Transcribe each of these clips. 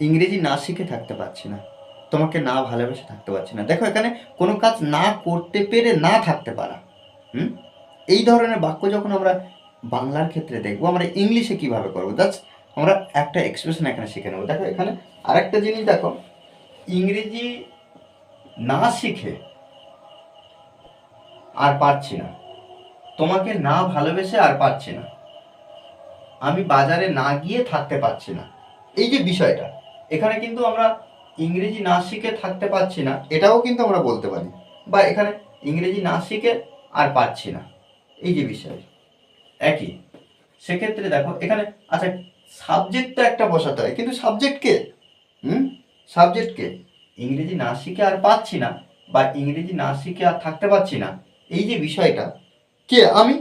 ইংরেজি না শিখে থাকতে পারছি না। তোমাকে না ভালোবেসে থাকতে পারছি না। দেখো, এখানে কোনো কাজ না করতে পেরে না থাকতে পারা। হুম? এই ধরনের বাক্য যখন আমরা বাংলার ক্ষেত্রে দেখব, আমরা ইংলিশে কীভাবে করব? দ্যাটস আমরা একটা এক্সপ্রেশন এখানে শিখে নেব। দেখো, এখানে আরেকটা জিনিস দেখো। ইংরেজি না শিখে আর পারছি না। তোমাকে না ভালোবেসে আর পারছি না। আমি বাজারে না গিয়ে থাকতে পারছি না। এই যে বিষয়টা এখানে কিন্তু আমরা ইংরেজি না শিখে থাকতে পারছি না, এটাও কিন্তু আমরা বলতে পারি। বা এখানে ইংরেজি না শিখে আর পারছি না, এই যে বিষয়। একই। সেক্ষেত্রে দেখো, এখানে আচ্ছা সাবজেক্ট তো একটা বসাতে হয়, কিন্তু সাবজেক্ট কে? হুম? সাবজেক্ট কে? ইংরেজি না শিখে আর পাচ্ছি না, বা ইংরেজি না শিখে আর থাকতে পারছি না, এই যে বিষয়টা, কে? আমি?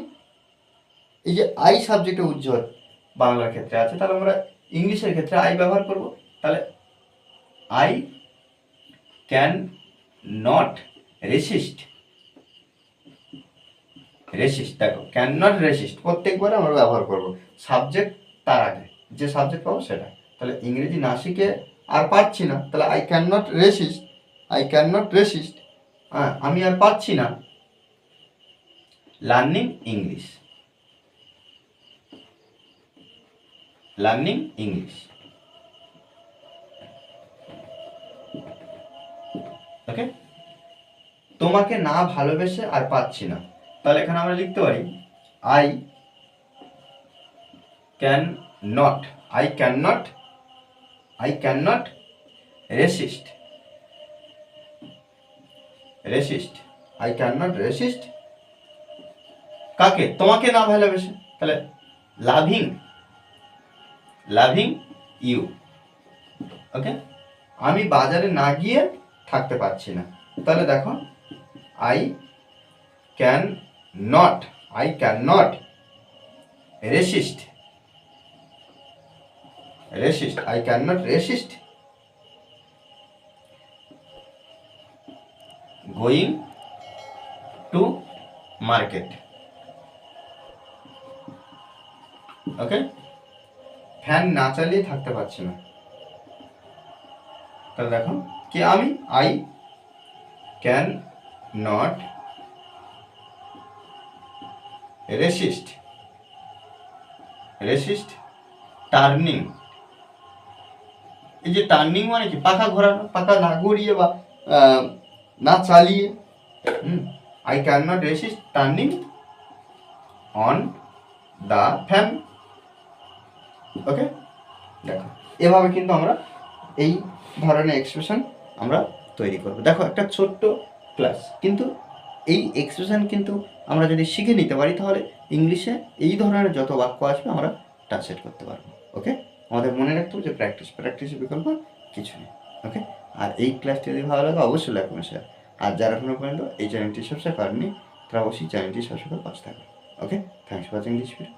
এই যে আই সাবজেক্টে উজ্জ্বল, বাংলার ক্ষেত্রে আছে, তাহলে আমরা ইংলিশের ক্ষেত্রে আই ব্যবহার করব। তাহলে I can not resist resist দেখো ক্যান নট রেসিস্ট প্রত্যেকবার আমরা ব্যবহার করব। সাবজেক্ট তার আগে, যে সাবজেক্ট পাবো সেটা। তাহলে ইংরেজি না শিখে আর পারছি না, তাহলে I cannot resist I cannot resist হ্যাঁ আমি আর পারছি না। Learning English learning English okay তোমাকে না ভালোবেসে আর পাচ্ছি না। তাহলে এখানে আমরা লিখতে পারি I cannot I cannot I cannot resist resist I cannot resist কাকে? তোমাকে না ভালোবেসে। তাহলে লাভিং লাভিং ইউ ওকে আমি বাজারে না গিয়ে থাকতে পারছি না। তাহলে দেখো I cannot I cannot resist resist I cannot resist going to market okay fan না চালিয়ে থাকতে পারছি না। তাহলে দেখো, কি আমি? I cannot resist resist turning এই যে টার্নিং মানে কি? পাখা ঘোরানো, পাখা না ঘুরিয়ে বা না চালিয়ে। I cannot resist turning on the fan okay দেখো, এভাবে কিন্তু আমরা এই ধরনের এক্সপ্রেশন আমরা তৈরি করব। দেখো, একটা ছোট্ট ক্লাস কিন্তু এই এক্সপ্রেশন কিন্তু আমরা যদি শিখে নিতে পারি, তাহলে ইংলিশে এই ধরনের যত বাক্য আসবে আমরা ট্রান্সলেট করতে পারব ওকে আমাদের মনে রাখতে হবে যে প্র্যাকটিস প্র্যাকটিসের বিকল্প কিছু নেই ওকে আর এই ক্লাসটি যদি ভালো লাগে, অবশ্যই লাইক স্যার আর যারা এখনও পর্যন্ত এই চ্যানেলটি সাবস্ক্রাইব করেননি, তারা অবশ্যই চ্যানেলটি করে পাশে থাকবে okay thanks for watching this video